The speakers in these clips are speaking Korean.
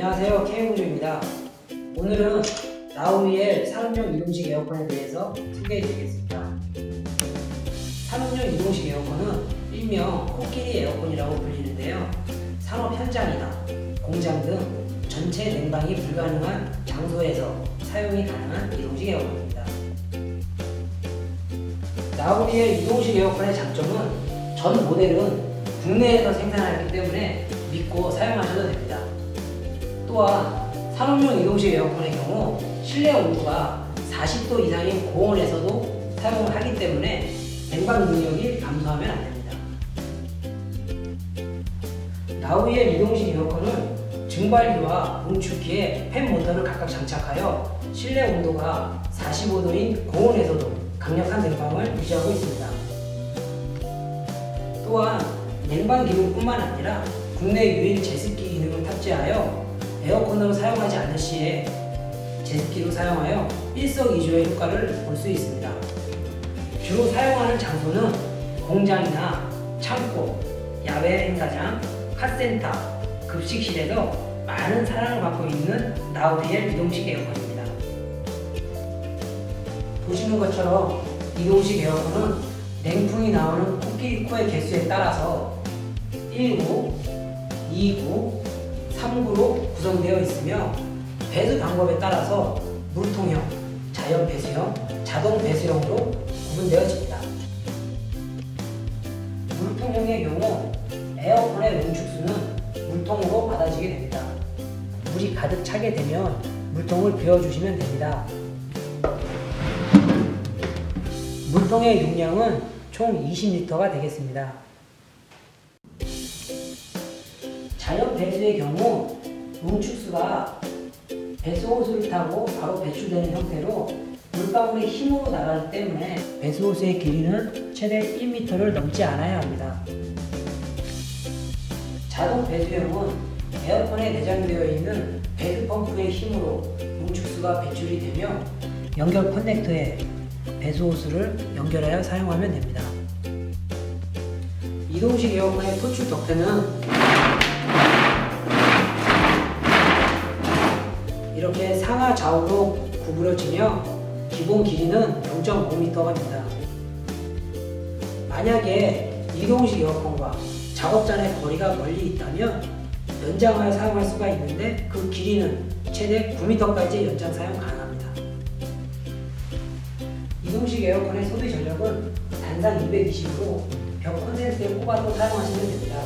안녕하세요. K공주입니다. 오늘은 라우리엘 산업용 이동식 에어컨에 대해서 소개해 드리겠습니다. 산업용 이동식 에어컨은 일명 코끼리 에어컨이라고 불리는데요. 산업 현장이나 공장 등 전체 냉방이 불가능한 장소에서 사용이 가능한 이동식 에어컨입니다. 라우리엘 이동식 에어컨의 장점은 전 모델은 국내에서 생산하였기 때문에 믿고 사용하셔도 됩니다. 또한 산업용 이동식 에어컨의 경우 실내 온도가 40도 이상인 고온에서도 사용을 하기 때문에 냉방 능력이 감소하면 안 됩니다. 라우이엘 이동식 에어컨은 증발기와 농축기에 팬 모터를 각각 장착하여 실내 온도가 45도인 고온에서도 강력한 냉방을 유지하고 있습니다. 또한 냉방 기능뿐만 아니라 국내 유일 제습기 기능을 탑재하여 에어컨으로 사용하지 않을 시에 제습기로 사용하여 일석이조의 효과를 볼 수 있습니다. 주로 사용하는 장소는 공장이나 창고, 야외 행사장, 카센터, 급식실에서 많은 사랑을 받고 있는 라우디엘 이동식 에어컨입니다. 보시는 것처럼 이동식 에어컨은 냉풍이 나오는 코끼리 코의 개수에 따라서 1구, 2구, 3구로 구성되어 있으며 배수 방법에 따라서 물통형, 자연 배수형, 자동 배수형으로 구분되어집니다. 물통형의 경우 에어컨의 농축수는 물통으로 받아지게 됩니다. 물이 가득 차게 되면 물통을 비워주시면 됩니다. 물통의 용량은 총 20리터가 되겠습니다. 자연 배수의 경우 농축수가 배수 호스를 타고 바로 배출되는 형태로 물방울이 힘으로 나가기 때문에 배수 호스의 길이는 최대 1m를 넘지 않아야 합니다. 자동 배수형은 에어컨에 내장되어 있는 배수 펌프의 힘으로 농축수가 배출이 되며 연결 커넥터에 배수 호스를 연결하여 사용하면 됩니다. 이동식 에어컨의 토출 덕트는 좌우로 구부러지며 기본 길이는 0.5m가 됩니다. 만약에 이동식 에어컨과 작업장의 거리가 멀리 있다면 연장하여 사용할 수가 있는데 그 길이는 최대 9m까지 연장 사용 가능합니다. 이동식 에어컨의 소비 전력은 단상 220으로 벽 콘센트에 꼽아서 사용하시면 됩니다.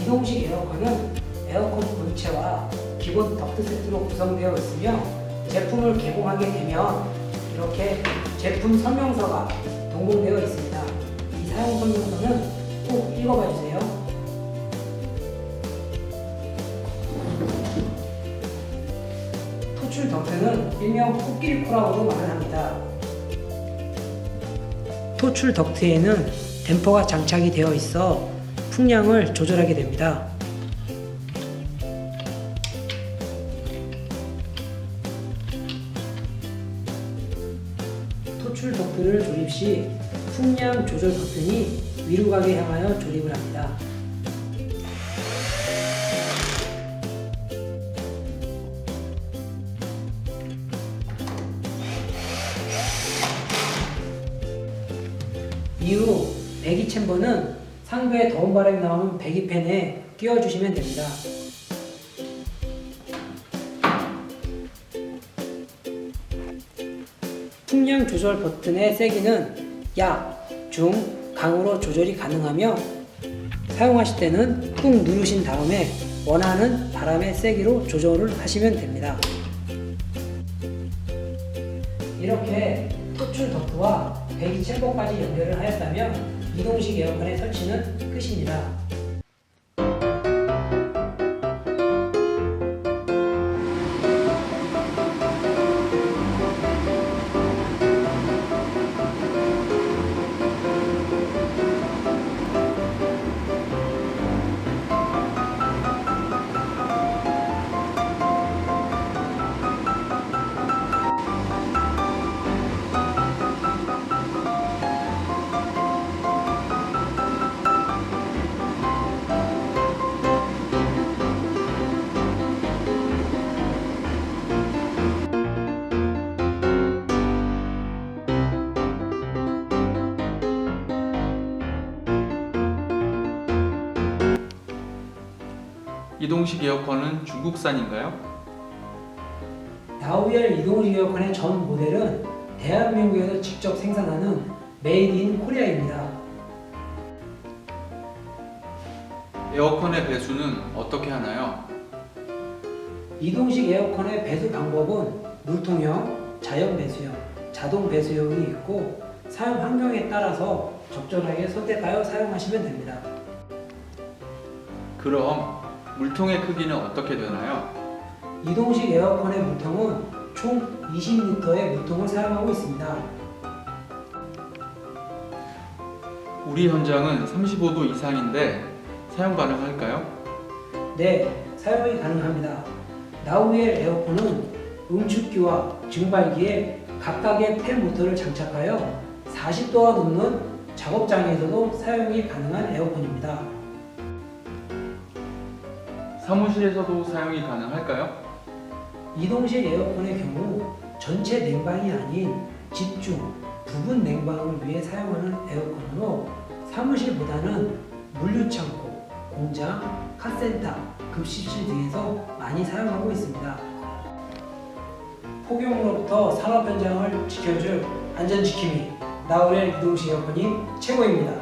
이동식 에어컨은 에어컨 본체와 기본 덕트 세트로 구성되어 있으며 제품을 개봉하게 되면 이렇게 제품 설명서가 동봉되어 있습니다. 이 사용 설명서는 꼭 읽어봐 주세요. 토출 덕트는 일명 코끼리 코라고도 말을 합니다. 토출 덕트에는 댐퍼가 장착이 되어 있어 풍량을 조절하게 됩니다. 토출 덕트를 조립 시 풍량 조절 버튼이 위로 가게 향하여 조립을 합니다. 이후 배기 챔버는 상부에 더운 바람이 나오는 배기팬에 끼워주시면 됩니다. 풍량 조절 버튼의 세기는 약, 중, 강으로 조절이 가능하며 사용하실 때는 꾹 누르신 다음에 원하는 바람의 세기로 조절을 하시면 됩니다. 이렇게 토출 덕트와 배기 챔버까지 연결을 하였다면 이동식 에어컨의 설치는 끝입니다. 이동식 에어컨은 중국산인가요? 나우엘 이동식 에어컨의 전 모델은 대한민국에서 직접 생산하는 메이드 인 코리아입니다. 에어컨의 배수는 어떻게 하나요? 이동식 에어컨의 배수 방법은 물통형, 자연 배수형, 자동 배수형이 있고 사용 환경에 따라서 적절하게 선택하여 사용하시면 됩니다. 그럼 물통의 크기는 어떻게 되나요? 이동식 에어컨의 물통은 총 20리터의 물통을 사용하고 있습니다. 우리 현장은 35도 이상인데 사용 가능할까요? 네, 사용이 가능합니다. 나우엘 에어컨은 음축기와 증발기에 각각의 팬 모터를 장착하여 40도가 넘는 작업장에서도 사용이 가능한 에어컨입니다. 사무실에서도 사용이 가능할까요? 이동식 에어컨의 경우 전체 냉방이 아닌 집중, 부분 냉방을 위해 사용하는 에어컨으로 사무실보다는 물류창고, 공장, 카센터, 급식실 등에서 많이 사용하고 있습니다. 폭염으로부터 산업 현장을 지켜줄 안전지킴이 나우렐 이동식 에어컨이 최고입니다.